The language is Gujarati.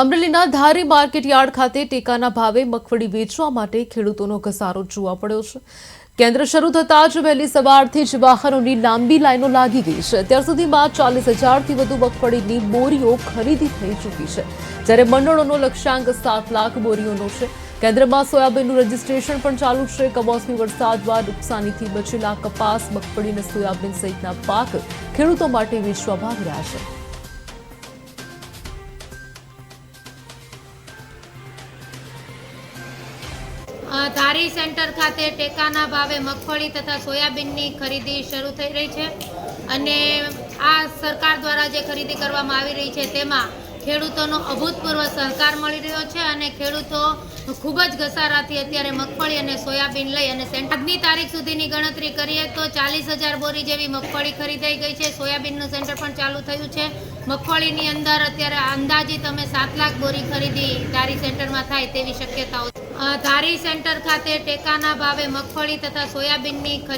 અમરેલીના ધારી માર્કેટ યાર્ડ ખાતે ટેકાના ભાવે મગફળી વેચવા માટે ખેડૂતોનો ઘસારો જોવા પડ્યો છે. કેન્દ્ર શરૂ થતાં જ વહેલી સવારથી જ વાહનોની લાંબી લાઈનો લાગી ગઈ છે. અત્યાર સુધીમાં ચાલીસ હજારથી વધુ મગફળીની બોરીઓ ખરીદી થઈ ચૂકી છે. જ્યારે મંડળોનો લક્ષ્યાંક સાત લાખ બોરીઓનો છે. કેન્દ્રમાં સોયાબીનનું રજીસ્ટ્રેશન પણ ચાલુ છે. કમોસમી વરસાદ બાદ નુકસાનીથી બચેલા કપાસ, મગફળી અને સોયાબીન સહિતના પાક ખેડૂતો માટે વેચવા ભાગ રહ્યા છે. ધારી સેન્ટર ખાતે ટેકાના ભાવે મગફળી તથા સોયાબીનની ખરીદી શરૂ થઈ રહી છે અને આ સરકાર દ્વારા જે ખરીદી કરવામાં આવી રહી છે તેમાં ખેડૂતોનો અભૂતપૂર્વ સહકાર મળી રહ્યો છે અને ખેડૂતો ખૂબ જ ઘસારાથી અત્યારે મગફળી અને સોયાબીન લઈ અને આજની તારીખ સુધીની ગણતરી કરીએ તો ચાલીસ હજાર બોરી જેવી મગફળી ખરીદાઈ ગઈ છે સોયાબીનનું સેન્ટર પણ ચાલુ થયું છે મગફળીની અંદર અત્યારે અંદાજિત અમે સાત લાખ બોરી ખરીદી ધારી સેન્ટરમાં થાય તેવી શક્યતાઓ છે. ધારી સેન્ટર ખાતે ટેકાના ભાવે મગફળી તથા સોયાબીનની ખરીદી